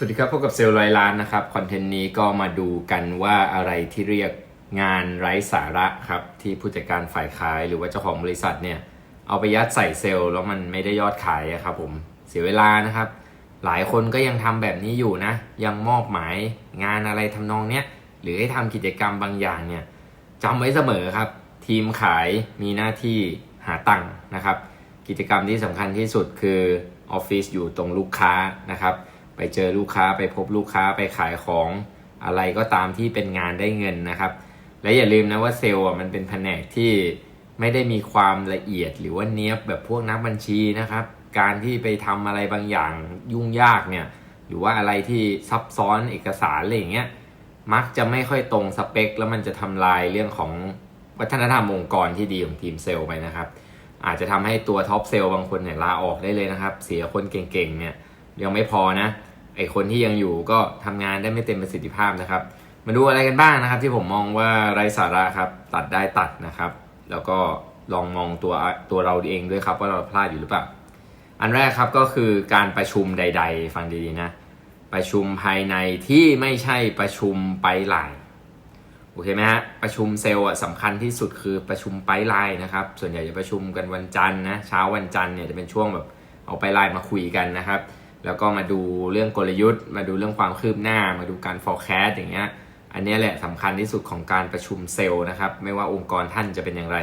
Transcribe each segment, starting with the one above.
สวัสดีครับพบกับเซลล์ร้อยล้านนะครับคอนเทนต์นี้ก็มาดูกันว่าอะไรที่เรียกงานไร้สาระครับ ที่ผู้จัดการฝ่ายขายหรือว่าเจ้าของบริษัทเนี่ยเอาไปยัดใส่เซลล์แล้วมันไม่ได้ยอดขายอะครับผมเสียเวลานะครับ หลายคนก็ยังทำแบบนี้อยู่นะ ยังมอบหมายงานอะไรทำนองเนี้ยหรือให้ทำกิจกรรมบางอย่างเนี่ยจำไว้เสมอครับ ทีมขายมีหน้าที่หาตังค์นะครับ กิจกรรมที่สำคัญที่สุดคือออฟฟิศอยู่ตรงลูกค้านะครับ ไปเจอลูกค้าไปพบลูกค้าไปขายของอะไรก็ตามที่เป็นงานได้เงินนะครับ และอย่าลืมนะว่าเซลล์อะมันเป็นแผนกที่ไม่ได้มีความละเอียดหรือว่าเนี้ยบแบบพวกนักบัญชีนะครับ การที่ไปทำอะไรบางอย่างยุ่งยากเนี่ยหรือว่าอะไรที่ซับซ้อนเอกสารอะไรอย่างเงี้ยมักจะไม่ค่อยตรงสเปค แล้วมันจะทำลายเรื่องของวัฒนธรรมองค์กรที่ดีของทีมเซลล์ไปนะครับ อาจจะทำให้ตัวท็อปเซลล์บางคนเนี่ยลาออกได้เลยนะครับ เสียคนเก่งๆเนี่ยยังไม่พอนะ ไอคนที่ยังอยู่ก็ทำงานได้ไม่เต็มประสิทธิภาพนะครับ มาดูอะไรกันบ้างนะครับ ที่ผมมองว่าไร้สาระครับตัดได้ตัดนะครับ แล้วก็ลองมองตัวตัวเราเองด้วยครับว่าเราพลาดอยู่หรือเปล่าอันแรกครับก็คือการประชุมใด ๆ ฟังดีๆนะ ประชุมภายในที่ไม่ใช่ประชุมไปไลน์โอเคไหมฮะประชุมเซลล์สำคัญที่สุดคือประชุมไปไลน์นะครับ ส่วนใหญ่จะประชุมกันวันจันทร์นะเช้าวันจันทร์เนี่ยจะเป็นช่วงแบบเอาไปไลน์มาคุยกันนะครับ แล้วก็มาดูเรื่องกลยุทธ์ มาดูเรื่องความคืบหน้า มาดูการ forecast อย่างเงี้ย อันนี้แหละสำคัญที่สุดของการประชุมเซลล์นะครับ ไม่ว่าองค์กรท่านจะเป็นอย่างไร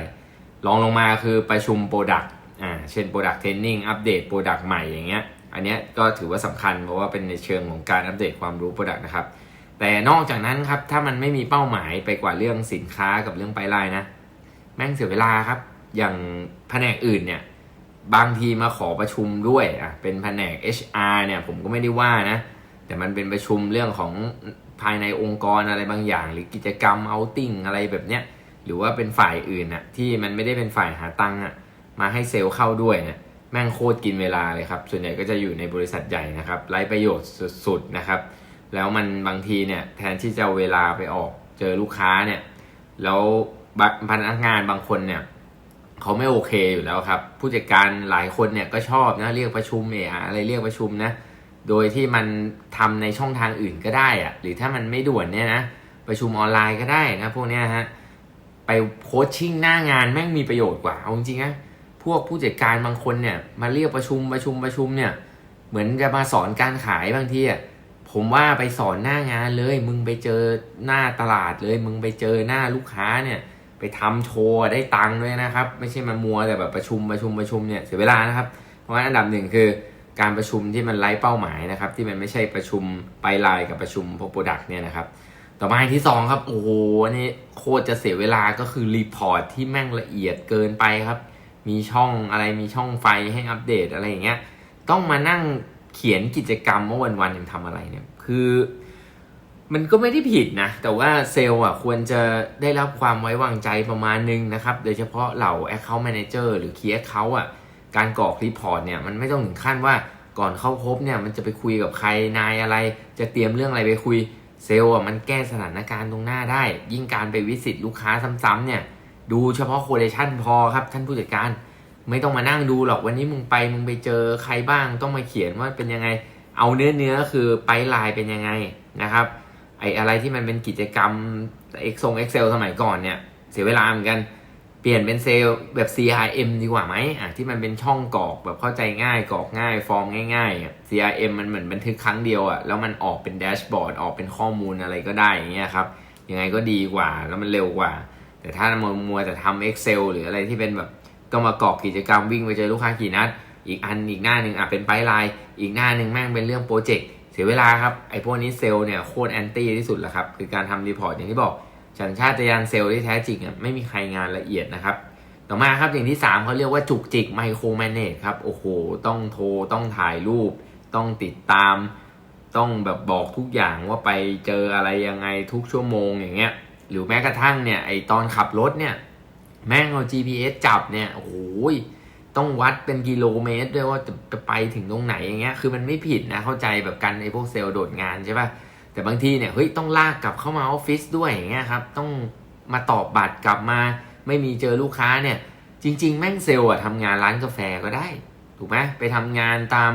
ลองลงมาคือประชุม Product อ่า เช่น Product Training อัปเดต Product ใหม่อย่างเงี้ย อันนี้ก็ถือว่าสำคัญเพราะว่าเป็นในเชิงของการอัปเดตความรู้ Product นะครับ แต่นอกจากนั้นครับ ถ้ามันไม่มีเป้าหมายไปกว่าเรื่องสินค้ากับเรื่องไปไลน์นะ แม่งเสียเวลาครับ อย่างแผนกอื่นเนี่ย บางทีมาขอประชุมด้วยอะเป็นแผนก HR เนี่ยผมก็ไม่ได้ว่านะ แต่มันเป็นประชุมเรื่องของภายในองค์กรอะไรบางอย่าง หรือกิจกรรมเอาติ้งอะไรแบบเนี้ยหรือว่าเป็นฝ่ายอื่นอะที่มันไม่ได้เป็นฝ่ายหาตังค์อะมาให้เซลล์เข้าด้วยเนี่ยแม่งโคตรกินเวลาเลยครับ ส่วนใหญ่ก็จะอยู่ในบริษัทใหญ่นะครับไร้ประโยชน์สุดๆนะครับ แล้วมันบางทีเนี่ยแทนที่จะเวลาไปออกเจอลูกค้าเนี่ยแล้วพนักงานบางคนเนี่ย เขาไม่โอเคอยู่แล้วครับ ผู้จัดการหลายคนเนี่ยก็ชอบนะเรียกประชุมเอะอะไรเรียกประชุมนะ โดยที่มันทำในช่องทางอื่นก็ได้อะหรือถ้ามันไม่ด่วนเนี่ยนะประชุมออนไลน์ก็ได้นะพวกเนี้ยฮะไปโคชชิ่งหน้างานแม่งมีประโยชน์กว่าเอาจริงๆนะพวกผู้จัดการบางคนเนี่ยมาเรียกประชุมประชุมประชุมเนี่ย เหมือนจะมาสอนการขายบางทีอะผมว่าไปสอนหน้างานเลย มึงไปเจอหน้าตลาดเลย มึงไปเจอหน้าลูกค้าเนี่ย ไปทำโชว์ได้ตังค์ด้วยนะครับ ไม่ใช่มามัวแต่แบบประชุมประชุมประชุมเนี่ยเสียเวลานะครับ เพราะฉะนั้นอันดับหนึ่งคือการประชุมที่มันไร้เป้าหมายนะครับ ที่มันไม่ใช่ประชุมไปไลน์กับประชุมพวกโปรดักต์เนี่ยนะครับ ต่อมาอันที่สองครับ โอ้โหอันนี่โคตรจะเสียเวลาก็คือรีพอร์ตที่แม่งละเอียดเกินไปครับ มีช่องอะไรมีช่องไฟให้อัปเดตอะไรอย่างเงี้ยต้องมานั่งเขียนกิจกรรมว่าวันวันๆหนึ่งทำอะไรเนี่ย คือ มันก็ไม่ได้ผิดนะ แต่ว่าเซลล์อะควรจะได้รับความไว้วางใจประมาณนึงนะครับ โดยเฉพาะเหล่า Account Manager หรือ Key Account อะการกรอกรีพอร์ตเนี่ยมันไม่ต้องถึงขั้นว่าก่อนเข้าพบเนี่ยมันจะไปคุยกับใครนายอะไร จะเตรียมเรื่องอะไรไปคุยเซลล์อะมันแก้สถานการณ์ตรงหน้าได้ ยิ่งการไปวิสิตลูกค้าซ้ำๆเนี่ย ดูเฉพาะโคเ a ชันพอครับท่านผู้จัดการ ไม่ต้องมานั่งดูหรอกวันนี้มึงไปมึงไปเจอใครบ้างต้องมาเขียนว่าเป็นยังไง เอาเนื้อเนื้อคือไปไลน์เป็นยังไงนะครับ ไออะไรที่มันเป็นกิจกรรม X ทรง Excel สมัยก่อนเนี่ยเสียเวลาเหมือนกันเปลี่ยนเป็นเซลล์แบบ CRM ดีกว่าไหมอะที่มันเป็นช่องกรอกแบบเข้าใจง่ายกรอกง่าย ฟอร์มง่ายๆ CRM มันเหมือนบันทึกครั้งเดียวอะแล้วมันออกเป็นแดชบอร์ดออกเป็นข้อมูลอะไรก็ได้อย่างเงี้ยครับยังไงก็ดีกว่าแล้วมันเร็วกว่า แต่ถ้ามัวมัวแต่ทำ Excel หรืออะไรที่เป็นแบบต้องมากรอกกิจกรรมวิ่งไปเจอลูกค้ากี่นัดอีกอันอีกหน้าหนึ่งอะเป็นไปไลน์อีกหน้าหนึ่งแม่งเป็นเรื่องโปรเจกต์ เสียเวลาครับไอ้พวกนี้เซลล์เนี่ยโคตรแอนตี้ที่สุดแหละครับคือการทำรีพอร์ตอย่างที่บอกสัญชาตญาณเซลล์ที่แท้จริงอะไม่มีใครงานละเอียดนะครับ ต่อมาครับอย่างที่ 3เขาเรียกว่าจุกจิกไมโครแมเนจครับโอ้โหต้องโทรต้องถ่ายรูป ต้องติดตาม ต้องแบบบอกทุกอย่างว่าไปเจออะไรยังไงทุกชั่วโมงอย่างเงี้ยหรือแม้กระทั่งเนี่ยไอตอนขับรถเนี่ยแม่งเอา GPS จับเนี่ยโอ้โห ต้องวัดเป็นกิโลเมตรด้วยว่าจะจะไปถึงตรงไหนอย่างเงี้ยคือมันไม่ผิดนะเข้าใจแบบกันไอ้พวกเซลล์โดดงานใช่ปะ่ะแต่บางทีเนี่ยเฮ้ยต้องลากกลับเข้ามาออฟฟิศด้วยอย่างเงี้ยครับต้องมาตอบบัตรกลับมา ไม่มีเจอลูกค้าเนี่ย จริง ๆ แม่งเซลล์อะทำงานร้านกาแฟก็ได้ ถูกไหมไปทำงานตาม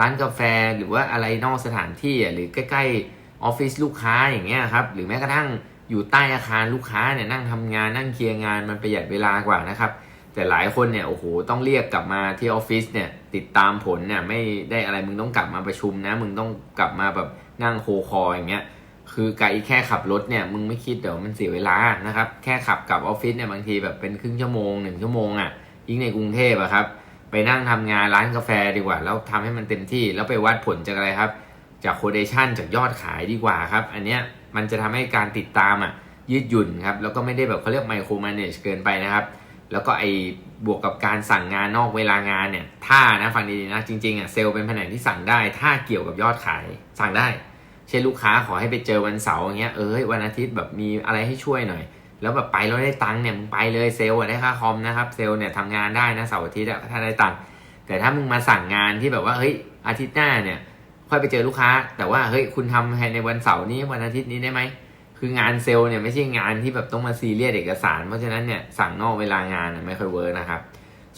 ร้านกาแฟหรือว่าอะไรนอกสถานที่อะหรือใกล้ๆออฟฟิศลูกค้าอย่างเงี้ยครับหรือแม้กระทั่งอยู่ใต้อาคารลูกค้าเนี่ยนั่งทำงานนั่งเคลียร์งานมันประหยัดเวลากว่านะครับ แต่หลายคนเนี่ยโอ้โหต้องเรียกกลับมาที่ออฟฟิศเนี่ยติดตามผลเนี่ยไม่ได้อะไรมึงต้องกลับมาประชุมนะ มึงต้องกลับมาแบบนั่งโคคออย่างเงี้ยคือไกลแค่ขับรถเนี่ยมึงไม่คิดเดี๋ยวมันเสียเวลานะครับแค่ขับกลับออฟฟิศเนี่ยบางทีแบบเป็นครึ่งชั่วโมงหนึ่งชั่วโมงอะ่ะยิ่งในกรุงเทพอะครับไปนั่งทำงานร้านกาแฟดีกว่า แล้วทำให้มันเต็มที่แล้วไปวัดผลจากอะไรครับ จากโคเดชันจากยอดขายดีกว่าครับ อันเนี้ยมันจะทำให้การติดตามอะยืดหยุ่นครับแล้วก็ไม่ได้แบบเขาเรียกไมโคร a ม a g e เกินไปนะครับ แล้วก็ไอ้บวกกับการสั่งงานนอกเวลางานเนี่ย ถ้านะฟังดีๆนะจริงๆอะเซลล์เป็นแผนกที่สั่งได้ ถ้าเกี่ยวกับยอดขายสั่งได้ เช่นลูกค้าขอให้ไปเจอวันเสาร์อย่างเงี้ยเอ้ยวันอาทิตย์แบบมีอะไรให้ช่วยหน่อย แล้วแบบไปแล้วได้ตังค์เนี่ยมึงไปเลยเซลล์ได้ค่าคอมนะครับเซลล์เนี่ยทำงานได้นะเสาร์อาทิตย์ถ้าได้ตังค์แต่ถ้ามึงมาสั่งงานที่แบบว่าเฮ้ยอาทิตย์หน้าเนี่ยค่อยไปเจอลูกค้า แต่ว่าเฮ้ยคุณทำในวันเสาร์นี้วันอาทิตย์นี้ได้ไหม คืองานเซลล์เนี่ยไม่ใช่งานที่แบบต้องมาซีเรียสเอกสาร เพราะฉะนั้นเนี่ยสั่งนอกเวลางานไม่ค่อยเวิร์กนะครับ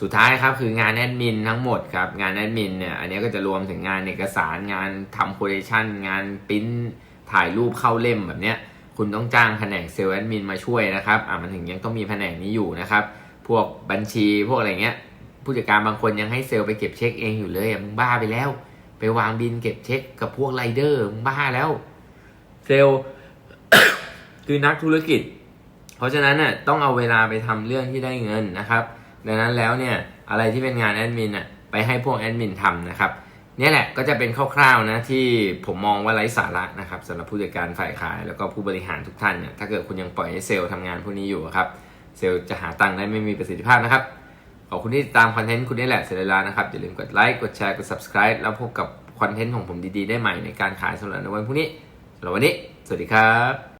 สุดท้ายครับคืองานแอดมินทั้งหมดครับงานแอดมินเนี่ยอันนี้ก็จะรวมถึงงานเอกสารงานทำโคเดชันงานปริ้นถ่ายรูปเข้าเล่มแบบเนี้ยคุณต้องจ้างแผนกเซลล์แอดมินมาช่วยนะครับอ่ามันถึงยังต้องมีแผนกนี้อยู่นะครับ พวกบัญชีพวกอะไรเงี้ยผู้จัดการบางคนยังให้เซลล์ไปเก็บเช็คเองอยู่เลยมึงบ้าไปแล้ว ไปวางบินเก็บเช็คกับพวกไรเดอร์มึงบ้าแล้ว เซลล์ คือนักธุรกิจ เพราะฉะนั้นน่ะต้องเอาเวลาไปทำเรื่องที่ได้เงินนะครับ ดังนั้นแล้วเนี่ยอะไรที่เป็นงานแอดมินอะไปให้พวกแอดมินทำนะครับนี่แหละก็จะเป็นคร่าวๆนะที่ผมมองว่าไร้สาระนะครับสำหรับผู้จัดการฝ่ายขาย แล้วก็ผู้บริหารทุกท่านเนี่ยถ้าเกิดคุณยังปล่อยให้เซลล์ทำงานพวกนี้อยู่ครับเซลล์จะหาตังค์ได้ไม่มีประสิทธิภาพนะครับขอบคุณที่ติดตามคอนเทนต์คุณนี่แหละเสร็จแล้วนะครับอย่าลืมกดไลค์กดแชร์กด subscribe แล้วพบกับคอนเทนต์ของผมดีๆ ได้ใหม่ในการขายสำหรับในวันพรุ่งนี้ สำหรับวันนี้ สวัสดีครับ